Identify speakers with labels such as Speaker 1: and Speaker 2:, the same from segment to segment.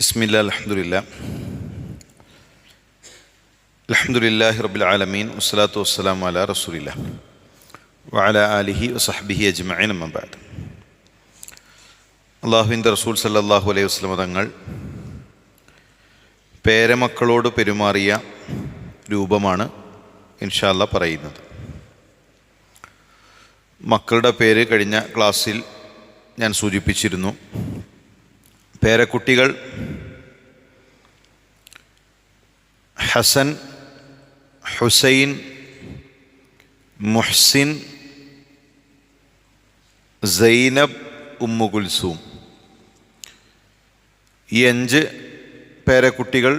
Speaker 1: ബിസ്മില്ല അലഹമുല്ല അലഹമുല്ലാഹി റബിൽ ആലമീൻ. വസ്സലാത്തു വസ്സലാം അല റസൂലില്ല വഅല ആലിഹി വസഹബിഹി അജ്മഈൻ അമ്മബാദ് അള്ളാഹുവിന്റെ റസൂൽ സല്ലാഹു അലൈഹി വസ്ലമ തങ്ങൾ പേരമക്കളോട് പെരുമാറിയ രൂപമാണ് ഇൻഷാല്ല പറയുന്നത്. മക്കളുടെ പേര് കഴിഞ്ഞ ക്ലാസ്സിൽ ഞാൻ സൂചിപ്പിച്ചിരുന്നു. പേരക്കുട്ടികൾ Hasan Husain Muhsin Zainab Umm Kulthum. ഈ അഞ്ച് പേരക്കുട്ടികൾ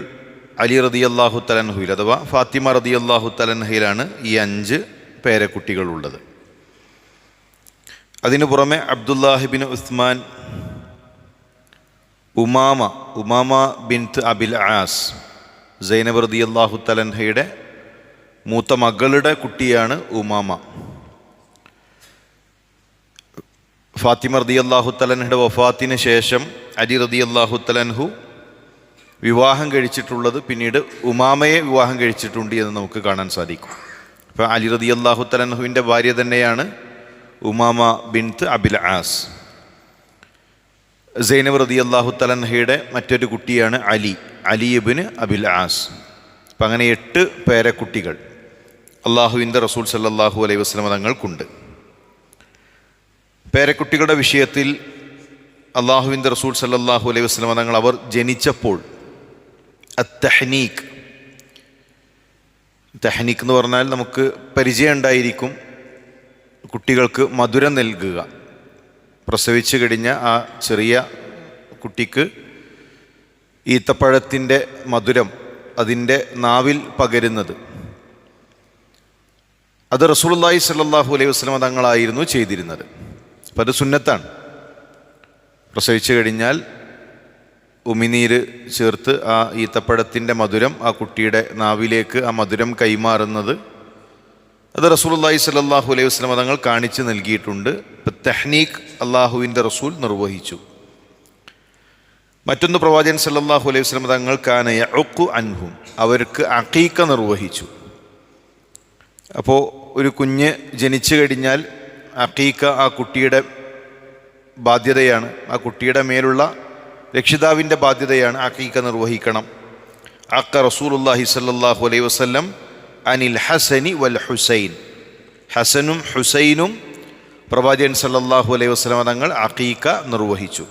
Speaker 1: അലി റതി അള്ളാഹു തലൻഹുയിൽ അഥവാ ഫാത്തിമ റതി അള്ളാഹു തലൻഹയിലാണ് ഈ അഞ്ച് പേരക്കുട്ടികളുള്ളത്. അതിനു പുറമെ Abdullah ibn Usman Umama Umama ബിൻത്ത് അബിൽ ആസ് സൈനബ് റതി അള്ളാഹു തലൻഹയുടെ മൂത്ത മകളുടെ കുട്ടിയാണ് ഉമാമ. ഫാത്തിമ റതി അള്ളാഹു തലൻഹയുടെ വഫാത്തിന് ശേഷം അലി റതി അള്ളാഹു തലൻഹു വിവാഹം കഴിച്ചിട്ടുള്ളത് പിന്നീട് ഉമാമയെ വിവാഹം കഴിച്ചിട്ടുണ്ട് എന്ന് നമുക്ക് കാണാൻ സാധിക്കും. അപ്പോൾ അലി റതി അള്ളാഹു തലൻഹുവിന്റെ ഭാര്യ തന്നെയാണ് ഉമാമ ബിൻത്ത് അബിൽ ആസ്. സൈനബ് റതി അള്ളാഹു തലൻഹയുടെ മറ്റൊരു കുട്ടിയാണ് അലി. അലിയബിന് അബിൽ ആസ്. അപ്പം അങ്ങനെ എട്ട് പേരക്കുട്ടികൾ അള്ളാഹുവിന്റെ റസൂൽ സല്ലാഹു അലൈഹി വസ്ലമ തങ്ങൾക്കുണ്ട്. പേരക്കുട്ടികളുടെ വിഷയത്തിൽ അള്ളാഹുവിന്റെ റസൂൽ സല്ലാഹു അലൈഹി വസ്ലമ തങ്ങൾ അവർ ജനിച്ചപ്പോൾ അത്തഹനീക്ക് തെഹനീക്ക് എന്ന് പറഞ്ഞാൽ നമുക്ക് പരിചയം ഉണ്ടായിരിക്കും കുട്ടികൾക്ക് മധുരം നൽകുക. പ്രസവിച്ചു കഴിഞ്ഞ ആ ചെറിയ കുട്ടിക്ക് ഈത്തപ്പഴത്തിന്റെ മധുരം അതിന്റെ നാവിൽ പകരുന്നത്. അത് റസൂലുള്ളാഹി സല്ലാഹു അലൈഹി വസ്ലമ തങ്ങളായിരുന്നു ചെയ്തിരുന്നത്. അപ്പം അത് സുന്നത്താണ്. പ്രസവിച്ചു കഴിഞ്ഞാൽ ഉമിനീര് ചേർത്ത് ആ ഈത്തപ്പഴത്തിന്റെ മധുരം ആ കുട്ടിയുടെ നാവിലേക്ക് ആ മധുരം കൈമാറുന്നത് അത് റസൂലുള്ളാഹി സ്വല്ലല്ലാഹു അലൈഹി വസല്ലം തങ്ങൾ കാണിച്ചു നൽകിയിട്ടുണ്ട്. ഇപ്പം തെഹ്നീഖ് അള്ളാഹുവിന്റെ റസൂൽ നിർവഹിച്ചു. മറ്റൊന്ന് പ്രവാചകൻ സല്ലല്ലാഹു അലൈഹി വസല്ലം തങ്ങൾ കാനയ ഒക്കു അൻഹും അവർക്ക് അക്കീക്ക നിർവഹിച്ചു. അപ്പോൾ ഒരു കുഞ്ഞ് ജനിച്ചു കഴിഞ്ഞാൽ അക്കീക്ക ആ കുട്ടിയുടെ ബാധ്യതയാണ് ആ കുട്ടിയുടെ മേലുള്ള രക്ഷിതാവിന്റെ ബാധ്യതയാണ് അക്കീക്ക നിർവഹിക്കണം. അക്ക റസൂലുള്ളാഹി സല്ലല്ലാഹു അലൈഹി വസല്ലം അനിൽ ഹസനി വൽ ഹുസൈൻ. ഹസനും ഹുസൈനും പ്രവാചകൻ സല്ലാഹു അലൈഹി വസല്ലമ തങ്ങൾ അഖീക്ക നിർവഹിച്ചു.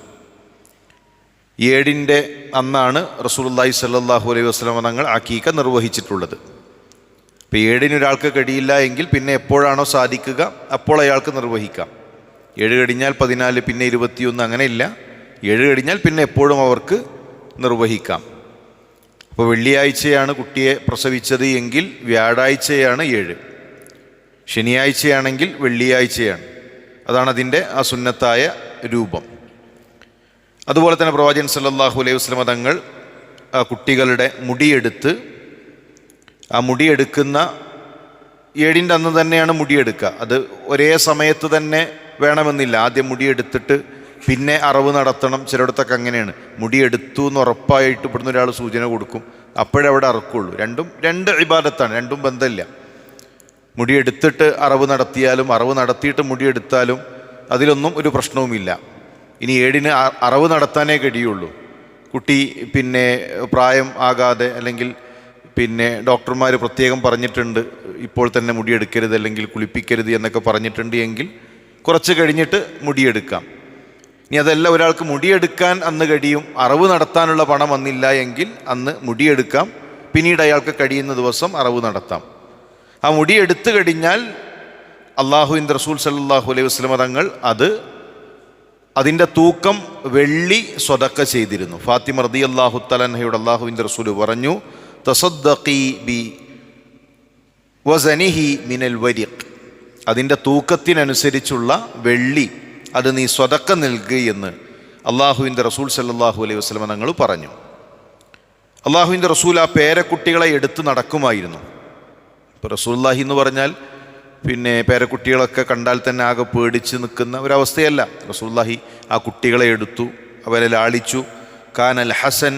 Speaker 1: ഏഴിന്റെ അന്നാണ് റസൂലുള്ളാഹി സല്ലാഹു അലൈഹി വസല്ലമ തങ്ങൾ അഖീക്ക നിർവഹിച്ചിട്ടുള്ളത്. ഇപ്പോൾ ഏഴിന് ഒരാൾക്ക് കഴിയില്ല എങ്കിൽ പിന്നെ എപ്പോഴാണോ സാധിക്കുക അപ്പോൾ അയാൾക്ക് നിർവഹിക്കാം. ഏഴ് കഴിഞ്ഞാൽ പതിനാല് പിന്നെ ഇരുപത്തിയൊന്ന് അങ്ങനെയില്ല ഏഴ് കഴിഞ്ഞാൽ പിന്നെ എപ്പോഴും അവർക്ക് നിർവഹിക്കാം. അപ്പോൾ വെള്ളിയാഴ്ചയാണ് കുട്ടിയെ പ്രസവിച്ചത് എങ്കിൽ വ്യാഴാഴ്ചയാണ് ഏഴ്. ശനിയാഴ്ചയാണെങ്കിൽ വെള്ളിയാഴ്ചയാണ്. അതാണ് അതിന്റെ ആ സുന്നത്തായ രൂപം. അതുപോലെ തന്നെ പ്രവാചകൻ സല്ലാഹു അലൈഹി വസ്ലമ തങ്ങൾ ആ കുട്ടികളുടെ മുടിയെടുത്ത് ആ മുടിയെടുക്കുന്ന ഏഴിന്റെ അന്ന് തന്നെയാണ് മുടിയെടുക്കുക. അത് ഒരേ സമയത്ത് തന്നെ വേണമെന്നില്ല. ആദ്യം മുടിയെടുത്തിട്ട് പിന്നെ അറവ് നടത്തണം. ചിലയിടത്തൊക്കെ അങ്ങനെയാണ്. മുടിയെടുത്തു എന്ന് ഉറപ്പായിട്ട് ഇവിടുന്ന് ഒരാൾ സൂചന കൊടുക്കും. അപ്പോഴവിടെ അറക്കുള്ളൂ. രണ്ടും രണ്ട് ഇബാദത്താണ്. രണ്ടും ബന്ധമില്ല. മുടിയെടുത്തിട്ട് അറവ് നടത്തിയാലും അറവ് നടത്തിയിട്ട് മുടിയെടുത്താലും അതിലൊന്നും ഒരു പ്രശ്നവുമില്ല. ഇനി ഏഴിന് അറവ് നടത്താനേ കഴിയുള്ളൂ. കുട്ടി പിന്നെ പ്രായം ആകാതെ അല്ലെങ്കിൽ പിന്നെ ഡോക്ടർമാർ പ്രത്യേകം പറഞ്ഞിട്ടുണ്ട് ഇപ്പോൾ തന്നെ മുടിയെടുക്കരുത് അല്ലെങ്കിൽ കുളിപ്പിക്കരുത് എന്നൊക്കെ പറഞ്ഞിട്ടുണ്ട് എങ്കിൽ കുറച്ച് കഴിഞ്ഞിട്ട് മുടിയെടുക്കാം. ഇനി അതല്ല ഒരാൾക്ക് മുടിയെടുക്കാൻ അന്ന് കഴിയും അറിവ് നടത്താനുള്ള പണം വന്നില്ല എങ്കിൽ അന്ന് മുടിയെടുക്കാം പിന്നീട് അയാൾക്ക് കഴിയുന്ന ദിവസം അറിവ് നടത്താം. ആ മുടിയെടുത്തു കഴിഞ്ഞാൽ അള്ളാഹുവിൻ റസൂൽ സല്ലാഹു അലൈഹി വസ്ലമ തങ്ങൾ അത് അതിന്റെ തൂക്കം വെള്ളി സ്വതക്ക ചെയ്തിരുന്നു. ഫാത്തിമ റതി അള്ളാഹു തലഹയുടെ അള്ളാഹുവിന്റെ റസൂൽ പറഞ്ഞു തസദ്ദഖി ബി വസനിഹി മിനൽ വരിഖ്. അതിന്റെ തൂക്കത്തിനനുസരിച്ചുള്ള വെള്ളി അത് നീ സ്വതക്ക നൽകുകയെന്ന് അള്ളാഹുവിന്റെ റസൂൽ സല്ലാഹു അലൈഹി വസ്ലമ തങ്ങൾ പറഞ്ഞു. അള്ളാഹുവിന്റെ റസൂൽ ആ പേരക്കുട്ടികളെ എടുത്ത് നടക്കുമായിരുന്നു. ഇപ്പോൾ റസൂല്ലാഹി എന്ന് പറഞ്ഞാൽ പിന്നെ പേരക്കുട്ടികളൊക്കെ കണ്ടാൽ തന്നെ ആകെ പേടിച്ച് നിൽക്കുന്ന ഒരവസ്ഥയല്ല. റസൂല്ലാഹി ആ കുട്ടികളെ എടുത്തു അവരെ ലാളിച്ചു. കാൻ അൽ ഹസൻ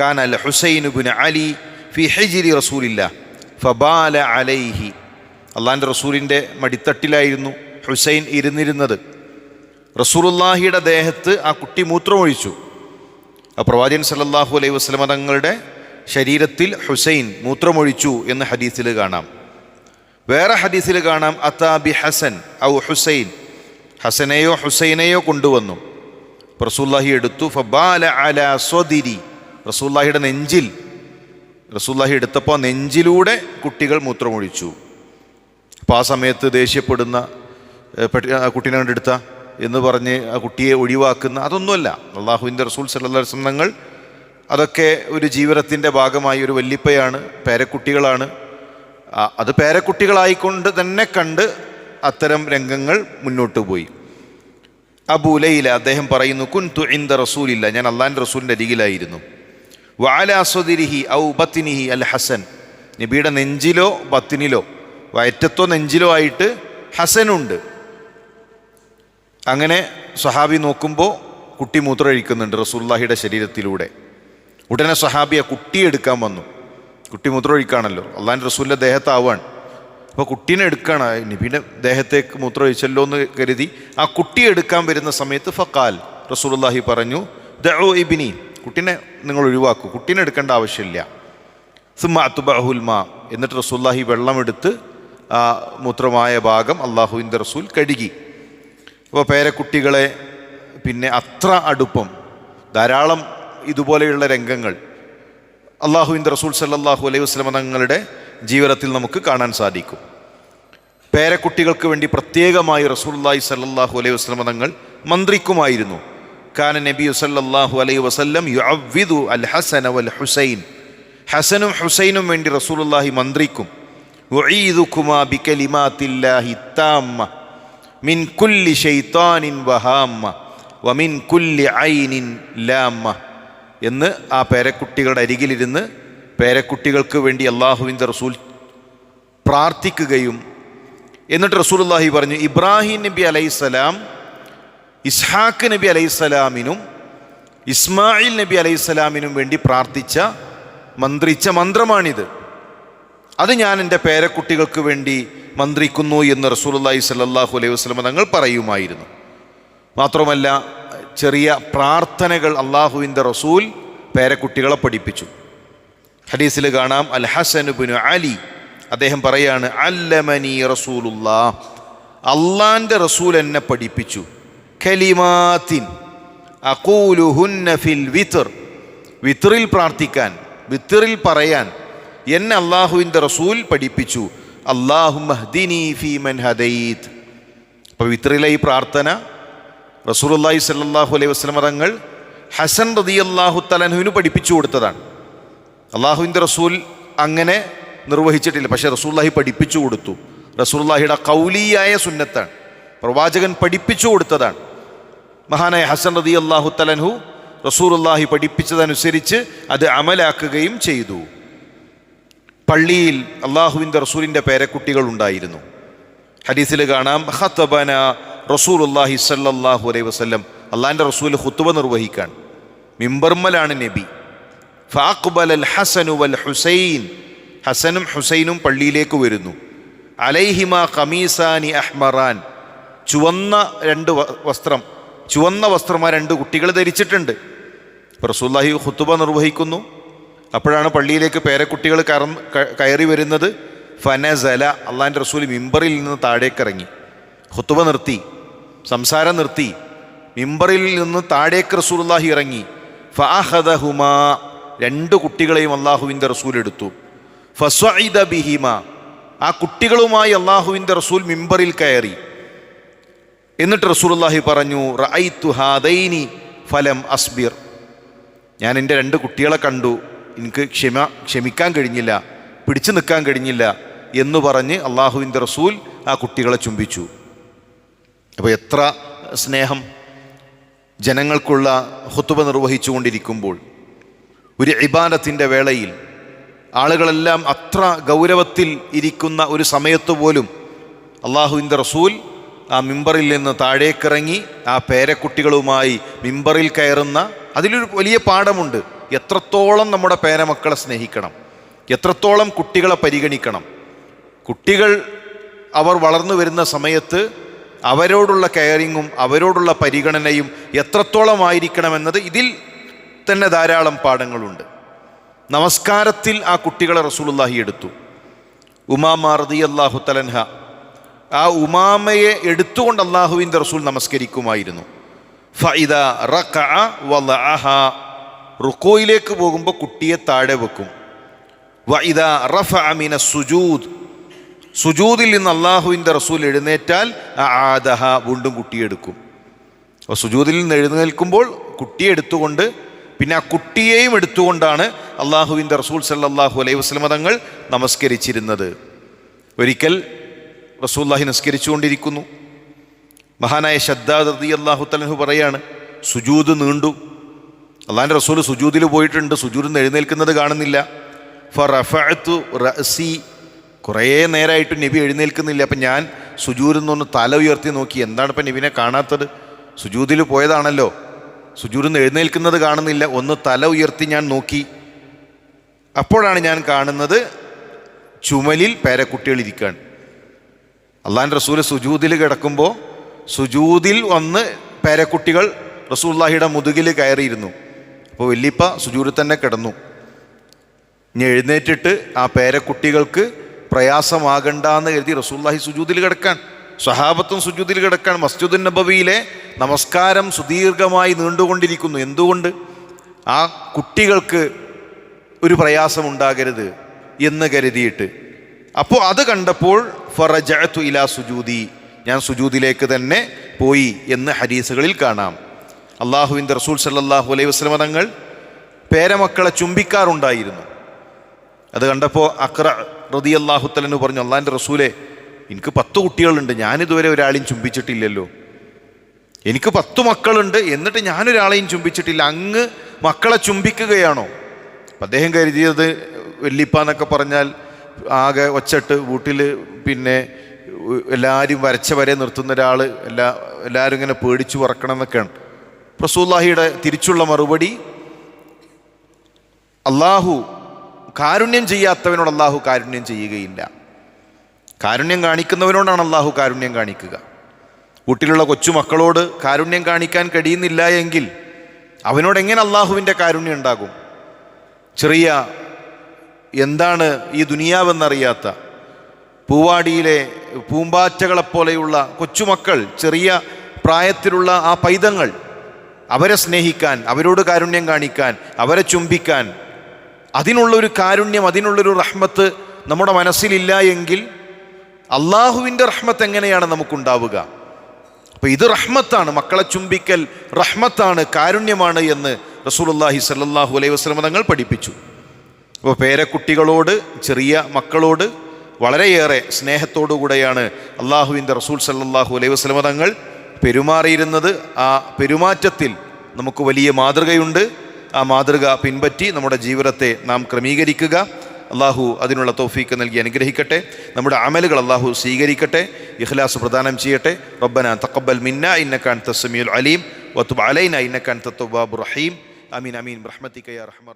Speaker 1: കാൻ അൽ ഹുസൈൻ ബുൻ അലി ഫി ഹെജിരി റസൂലില്ല ഫബാല അലൈഹി. അള്ളാഹിന്റെ റസൂലിന്റെ മടിത്തട്ടിലായിരുന്നു ഹുസൈൻ ഇരുന്നിരുന്നത്. റസൂലുല്ലാഹിയുടെ ദേഹത്ത് ആ കുട്ടി മൂത്രമൊഴിച്ചു. ആ പ്രവാചകൻ സല്ലല്ലാഹു അലൈഹി വസ്ലമ തങ്ങളുടെ ശരീരത്തിൽ ഹുസൈൻ മൂത്രമൊഴിച്ചു എന്ന് ഹദീസിൽ കാണാം. വേറെ ഹദീസിൽ കാണാം അത്താബി ഹസൻ ഔ ഹുസൈൻ. ഹസനെയോ ഹുസൈനെയോ കൊണ്ടുവന്നു. റസൂല്ലാഹി എടുത്തു ഫബാല അല സ്വദിരി. റസൂല്ലാഹിയുടെ നെഞ്ചിൽ റസൂല്ലാഹി എടുത്തപ്പോൾ നെഞ്ചിലൂടെ കുട്ടികൾ മൂത്രമൊഴിച്ചു. അപ്പോൾ ആ സമയത്ത് ദേഷ്യപ്പെടുന്ന കുട്ടീനെ കണ്ടെടുത്ത? എന്ന് പറഞ്ഞ് ആ കുട്ടിയെ ഒഴിവാക്കുന്ന അതൊന്നുമല്ല. അള്ളാഹുവിന്റെ റസൂൽ വസല്ലം തങ്ങൾ അതൊക്കെ ഒരു ജീവിതത്തിന്റെ ഭാഗമായി ഒരു വല്ലിപ്പയാണ് പേരക്കുട്ടികളാണ്. അത് പേരക്കുട്ടികളായിക്കൊണ്ട് തന്നെ കണ്ട് അത്തരം രംഗങ്ങൾ മുന്നോട്ട് പോയി. അബൂലയില അദ്ദേഹം പറയുന്നു കുൻ തു ഇന്ത റസൂലില്ല ഞാൻ അള്ളാന്റെ റസൂലിന്റെ അരികിലായിരുന്നു. വാലാസ്വദിരിഹി ഔ ബത്തിനിഹി അൽ ഹസൻ നബിയുടെ നെഞ്ചിലോ ബത്തിനിലോ വയറ്റത്തോ നെഞ്ചിലോ ആയിട്ട് ഹസനുണ്ട്. അങ്ങനെ സഹാബി നോക്കുമ്പോൾ കുട്ടി മൂത്രമൊഴിക്കുന്നുണ്ട് റസൂല്ലാഹിയുടെ ശരീരത്തിലൂടെ. ഉടനെ സഹാബി ആ കുട്ടിയെ എടുക്കാൻ വന്നു. കുട്ടി മൂത്രമൊഴിക്കാണല്ലോ. അള്ളാഹിന്റെ റസൂലിന്റെ ദേഹത്താവാണ്. അപ്പോൾ കുട്ടീനെ എടുക്കാണ്. നബിയുടെ ദേഹത്തേക്ക് മൂത്രമൊഴിച്ചല്ലോ എന്ന് കരുതി ആ കുട്ടിയെ എടുക്കാൻ വരുന്ന സമയത്ത് ഫക്കാൽ റസൂലുള്ളാഹി പറഞ്ഞു ദോ ഇബിനി. കുട്ടീനെ നിങ്ങൾ ഒഴിവാക്കൂ. കുട്ടീനെ എടുക്കേണ്ട ആവശ്യമില്ല. സുമ്മ അത്തുബഹുൽമാ എന്നിട്ട് റസൂല്ലാഹി വെള്ളമെടുത്ത് ആ മൂത്രമായ ഭാഗം അള്ളാഹുവിന്റെ റസൂൽ കഴുകി. അപ്പോൾ പേരക്കുട്ടികളെ പിന്നെ അത്ര അടുപ്പം ധാരാളം ഇതുപോലെയുള്ള രംഗങ്ങൾ അള്ളാഹുവിന്റെ റസൂൽ സല്ലാഹു അലൈഹി വസ്ലമ തങ്ങളുടെ ജീവിതത്തിൽ നമുക്ക് കാണാൻ സാധിക്കും. പേരക്കുട്ടികൾക്ക് വേണ്ടി പ്രത്യേകമായി റസൂല്ലായി സല്ലാഹു അലൈഹി വസ്ലമ തങ്ങൾ മന്ത്രിക്കുമായിരുന്നു. കാന നബി സല്ലല്ലാഹു അലൈഹി വസല്ലം യുഅവിദു അൽ ഹസന വൽ ഹുസൈൻ ഹസനും ഹുസൈനും വേണ്ടി റസൂലുള്ളാഹി മന്ത്രിക്കും മിൻ കുല്ലി ഷെയ്ത്താനിൻ വഹാമ്മ വമിൻ കുല്ലി ഐനിൻ ലാമ്മ എന്ന് ആ പേരക്കുട്ടികളുടെ അരികിലിരുന്ന് പേരക്കുട്ടികൾക്ക് വേണ്ടി അള്ളാഹുവിന്റെ റസൂൽ പ്രാർത്ഥിക്കുകയും എന്നിട്ട് റസൂലുള്ളാഹി പറഞ്ഞു ഇബ്രാഹിം നബി അലൈഹിസ്സലാം ഇസ്ഹാഖ് നബി അലൈഹിസ്സലാമിനും ഇസ്മായിൽ നബി അലൈഹിസ്സലാമിനും വേണ്ടി പ്രാർത്ഥിച്ച മന്ത്രിച്ച മന്ത്രമാണിത്. അത് ഞാൻ എന്റെ പേരക്കുട്ടികൾക്ക് വേണ്ടി മന്ത്രിക്കുന്നു എന്ന് റസൂലുള്ളാഹി സല്ലാഹു അലൈഹി വസ്ലമ തങ്ങൾ പറയുമായിരുന്നു. മാത്രമല്ല ചെറിയ പ്രാർത്ഥനകൾ അള്ളാഹുവിന്റെ റസൂൽ പേരക്കുട്ടികളെ പഠിപ്പിച്ചു. ഹദീസിൽ കാണാം അൽ ഹസൻ ബിൻ അലി. അദ്ദേഹം പറയാണ് അല്ലമനി റസൂലുല്ലാ അള്ളാന്റെ റസൂൽ എന്നെ പഠിപ്പിച്ചു. ഖലിമാത്തിൻ അക്കൂലുഹുന്ന ഫിൽ വിത്തർ വിത്തറിൽ പ്രാർത്ഥിക്കാൻ വിത്തറിൽ പറയാൻ എന്നെ അള്ളാഹുവിന്റെ റസൂൽ പഠിപ്പിച്ചു. അള്ളാഹു മഹ്ദിനി ഫീ മൻ ഹദയ്ത് അപ്പോൾ ഈ പ്രാർത്ഥന. റസൂലുള്ളാഹി സല്ലാഹു അലൈഹി വസ്ലമറങ്ങൾ ഹസൻ റതി അള്ളാഹു തലഹുവിന് പഠിപ്പിച്ചു കൊടുത്തതാണ്. അള്ളാഹുവിന്റെ റസൂൽ അങ്ങനെ നിർവഹിച്ചിട്ടില്ല. പക്ഷേ റസൂല്ലാഹി പഠിപ്പിച്ചു കൊടുത്തു. റസൂല്ലാഹിയുടെ കൗലിയായ സുന്നത്താണ്. പ്രവാചകൻ പഠിപ്പിച്ചു കൊടുത്തതാണ്. മഹാനായ ഹസൻ റതി അള്ളാഹു തലൻഹു റസൂറുല്ലാഹി പഠിപ്പിച്ചതനുസരിച്ച് അത് അമലാക്കുകയും ചെയ്തു. പള്ളിയിൽ അള്ളാഹുവിന്റെ റസൂലിന്റെ പേരക്കുട്ടികൾ ഉണ്ടായിരുന്നു. ഹദീസിൽ കാണാം ഹത്തബന റസൂൽ അള്ളാഹി സല്ലാഹു അലൈഹി വസ്ലം അള്ളാഹിന്റെ റസൂൽ ഹുത്തുബ നിർവഹിക്കാൻ. മിമ്പർമലാണ് നബി. ഫാഖ്ബൽ അൽ ഹസനു വൽ ഹുസൈൻ. ഹസനും ഹുസൈനും പള്ളിയിലേക്ക് വരുന്നു. അലൈഹിമ ഖമീസാനി അഹ്മറാൻ. ചുവന്ന രണ്ട് വസ്ത്രം. ചുവന്ന വസ്ത്രം രണ്ട് കുട്ടികൾ ധരിച്ചിട്ടുണ്ട്. റസൂല്ലാഹി ഹുത്തുബ നിർവഹിക്കുന്നു. അപ്പോഴാണ് പള്ളിയിലേക്ക് പേരക്കുട്ടികൾ കറന്ന് കയറി വരുന്നത്. ഫനസല അള്ളാഹിന്റെ റസൂൽ മിമ്പറിൽ നിന്ന് താഴേക്കിറങ്ങി. ഹുത്തുവ നിർത്തി സംസാരം നിർത്തി. മിമ്പറിൽ നിന്ന് താഴേക്ക് റസൂലുള്ളാഹി ഇറങ്ങി. ഫഅഖദഹുമാ രണ്ട് കുട്ടികളെയും അള്ളാഹുവിന്റെ റസൂൽ എടുത്തു. ഫസ്വഇദ ബിഹിമ ആ കുട്ടികളുമായി അള്ളാഹുവിന്റെ റസൂൽ മിമ്പറിൽ കയറി. എന്നിട്ട് റസൂലുള്ളാഹി പറഞ്ഞു റഅയ്തു ഹാദൈനി ഫലം അസ്ബിർ. ഞാൻ എന്റെ രണ്ട് കുട്ടികളെ കണ്ടു. എനിക്ക് ക്ഷമ ക്ഷമിക്കാൻ കഴിഞ്ഞില്ല പിടിച്ചു നിൽക്കാൻ കഴിഞ്ഞില്ല എന്ന് പറഞ്ഞ് അള്ളാഹുവിന്റെ റസൂൽ ആ കുട്ടികളെ ചുംബിച്ചു. അപ്പോൾ എത്ര സ്നേഹം ജനങ്ങൾക്കുള്ള ഹുത്തുബ നിർവഹിച്ചുകൊണ്ടിരിക്കുമ്പോൾ ഒരു ഇബാദത്തിന്റെ വേളയിൽ ആളുകളെല്ലാം അത്ര ഗൗരവത്തിൽ ഇരിക്കുന്ന ഒരു സമയത്ത് പോലും അള്ളാഹുവിന്റെ റസൂൽ ആ മിമ്പറിൽ നിന്ന് താഴേക്കിറങ്ങി ആ പേരക്കുട്ടികളുമായി മിമ്പറിൽ കയറുന്ന അതിലൊരു വലിയ പാഠമുണ്ട്. എത്രത്തോളം നമ്മുടെ പേരമക്കളെ സ്നേഹിക്കണം? എത്രത്തോളം കുട്ടികളെ പരിഗണിക്കണം? കുട്ടികൾ അവർ വളർന്നു വരുന്ന സമയത്ത് അവരോടുള്ള കെയറിങ്ങും അവരോടുള്ള പരിഗണനയും എത്രത്തോളം ആയിരിക്കണമെന്നത് ഇതിൽ തന്നെ ധാരാളം പാഠങ്ങളുണ്ട്. നമസ്കാരത്തിൽ ആ കുട്ടികളെ റസൂലുള്ളാഹി എടുത്തു. ഉമാമ റതി അള്ളാഹു തലൻഹ. ആ ഉമാമയെ എടുത്തുകൊണ്ട് അള്ളാഹുവിന്റെ റസൂൽ നമസ്കരിക്കുമായിരുന്നു. ഫൈദ റഖ വലഅഹ റുക്കോയിലേക്ക് പോകുമ്പോൾ കുട്ടിയെ താഴെ വെക്കും. വഇദ റഫഅ അമീന സുജൂദ്. സുജൂദിൽ നിന്ന് അള്ളാഹുവിന്റെ റസൂൽ എഴുന്നേറ്റാൽ ആദഹ വീണ്ടും കുട്ടിയെടുക്കും അപ്പോൾ സുജൂദിൽ നിന്ന് എഴുന്നേൽക്കുമ്പോൾ കുട്ടിയെ എടുത്തുകൊണ്ട് പിന്നെ ആ കുട്ടിയെയും എടുത്തുകൊണ്ടാണ് അള്ളാഹുവിന്റെ റസൂൽ സല്ലാഹു അലൈഹി വസ്ലമ തങ്ങൾ നമസ്കരിച്ചിരുന്നത്. ഒരിക്കൽ റസൂല്ലാഹി നമസ്കരിച്ചുകൊണ്ടിരിക്കുന്നു മഹാനായ ശദ്ദാദ് അള്ളാഹു തലഹു പറയാണ് സുജൂദ് നീണ്ടു അള്ളാഹിന്റെ റസൂൽ സുജൂദിൽ പോയിട്ടുണ്ട്. സുജൂദിൽ നിന്ന് എഴുന്നേൽക്കുന്നത് കാണുന്നില്ല. ഫോർ റഫത്തു റസി കുറേ നേരമായിട്ട് നബി എഴുന്നേൽക്കുന്നില്ല. അപ്പം ഞാൻ സുജൂരിൽ നിന്നൊന്ന് തല ഉയർത്തി നോക്കി. എന്താണ് ഇപ്പം നബിനെ കാണാത്തത്? സുജൂദിൽ പോയതാണല്ലോ. സുജൂരിൽ നിന്ന് എഴുന്നേൽക്കുന്നത് കാണുന്നില്ല. ഒന്ന് തല ഉയർത്തി ഞാൻ നോക്കി. അപ്പോഴാണ് ഞാൻ കാണുന്നത് ചുമലിൽ പേരക്കുട്ടികൾ ഇരിക്കുകയാണ്. അള്ളാൻ റസൂൽ സുജൂദിൽ കിടക്കുമ്പോൾ സുജൂദിൽ വന്ന് പേരക്കുട്ടികൾ റസൂല്ലാഹിയുടെ മുതുകിൽ കയറിയിരുന്നു. അപ്പോൾ വല്യപ്പ സുജൂദിൽ തന്നെ കിടന്നു. ഇനി എഴുന്നേറ്റിട്ട് ആ പേരക്കുട്ടികൾക്ക് പ്രയാസമാകണ്ടെന്ന് കരുതി റസൂല്ലാഹി സുജൂതിൽ കിടക്കാൻ സ്വഹാബത്തും സുജൂതിൽ കിടക്കാൻ മസ്ജിദുൻ നബവിയിലെ നമസ്കാരം സുദീർഘമായി നീണ്ടുകൊണ്ടിരിക്കുന്നു. എന്തുകൊണ്ട്? ആ കുട്ടികൾക്ക് ഒരു പ്രയാസമുണ്ടാകരുത് എന്ന് കരുതിയിട്ട്. അപ്പോൾ അത് കണ്ടപ്പോൾ ഫറജഅത്തു ഇലാ സുജൂതി ഞാൻ സുജൂതിലേക്ക് തന്നെ പോയി എന്ന് ഹരീസുകളിൽ കാണാം. അള്ളാഹുവിന്റെ റസൂൽ സല്ലാഹു അലൈഹി വസ്ലമ തങ്ങൾ പേരമക്കളെ ചുംബിക്കാറുണ്ടായിരുന്നു. അത് കണ്ടപ്പോൾ അക്ര റതി അള്ളാഹുത്തലന് പറഞ്ഞു അള്ളാഹിന്റെ റസൂലെ എനിക്ക് പത്ത് കുട്ടികളുണ്ട് ഞാനിതുവരെ ഒരാളെയും ചുംബിച്ചിട്ടില്ലല്ലോ. എനിക്ക് പത്ത് മക്കളുണ്ട് എന്നിട്ട് ഞാനൊരാളെയും ചുംബിച്ചിട്ടില്ല അങ്ങ് മക്കളെ ചുംബിക്കുകയാണോ? അദ്ദേഹം കരുതിയത് വെല്ലിപ്പ എന്നൊക്കെ പറഞ്ഞാൽ ആകെ ഒച്ചട്ട് വീട്ടിൽ പിന്നെ എല്ലാവരും വരച്ച വരെ നിർത്തുന്ന ഒരാൾ എല്ലാ എല്ലാവരും ഇങ്ങനെ പേടിച്ചു പറക്കണം എന്നൊക്കെയാണ് റസൂല്ലാഹിയുടെ തിരിച്ചുള്ള മറുപടി അള്ളാഹു കാരുണ്യം ചെയ്യാത്തവനോട് അള്ളാഹു കാരുണ്യം ചെയ്യുകയില്ല. കാരുണ്യം കാണിക്കുന്നവനോടാണ് അള്ളാഹു കാരുണ്യം കാണിക്കുക. വീട്ടിലുള്ള കൊച്ചുമക്കളോട് കാരുണ്യം കാണിക്കാൻ കഴിയുന്നില്ല എങ്കിൽ അവനോട് എങ്ങനെ അള്ളാഹുവിന്റെ കാരുണ്യം ഉണ്ടാകും? ചെറിയ എന്താണ് ഈ ദുനിയാവെന്നറിയാത്ത പൂവാടിയിലെ പൂമ്പാറ്റകളെപ്പോലെയുള്ള കൊച്ചുമക്കൾ ചെറിയ പ്രായത്തിലുള്ള ആ പൈതങ്ങൾ അവരെ സ്നേഹിക്കാൻ അവരോട് കാരുണ്യം കാണിക്കാൻ അവരെ ചുംബിക്കാൻ. അതിനുള്ളൊരു കാരുണ്യം അതിനുള്ളൊരു റഹ്മത്ത് നമ്മുടെ മനസ്സിലില്ല എങ്കിൽ അള്ളാഹുവിന്റെ റഹ്മത്ത് എങ്ങനെയാണ് നമുക്കുണ്ടാവുക? അപ്പോൾ ഇത് റഹ്മത്താണ്. മക്കളെ ചുംബിക്കൽ റഹ്മത്താണ് കാരുണ്യമാണ് എന്ന് റസൂലുള്ളാഹി സല്ലാഹു അലൈഹി വസല്ലം തങ്ങൾ പഠിപ്പിച്ചു. അപ്പോൾ പേരക്കുട്ടികളോട് ചെറിയ മക്കളോട് വളരെയേറെ സ്നേഹത്തോടു കൂടെയാണ് അള്ളാഹുവിന്റെ റസൂൽ സല്ലാഹു അലൈഹി വസല്ലം തങ്ങൾ പെരുമാറിയിരുന്നത് ആ പെരുമാറ്റത്തിൽ നമുക്ക് വലിയ മാതൃകയുണ്ട്. ആ മാതൃക പിൻപറ്റി നമ്മുടെ ജീവിതത്തെ നാം ക്രമീകരിക്കുക. അള്ളാഹു അതിനുള്ള തോഫീക്ക് നൽകി അനുഗ്രഹിക്കട്ടെ. നമ്മുടെ അമലുകൾ അള്ളാഹു സ്വീകരിക്കട്ടെ. ഇഖ്ലാസ് പ്രദാനം ചെയ്യട്ടെ. റബ്ബന തക്കബൽ മിന്ന ഇന്നക്കാൻ തസ്മീൽ അലീം. വത്തുബ് അലൈന ഇന്നക്കാൻ തത്തുബാബ് റഹീം. അമീൻ അമീൻ റഹ്മത്തിക്കയ റഹ്മർ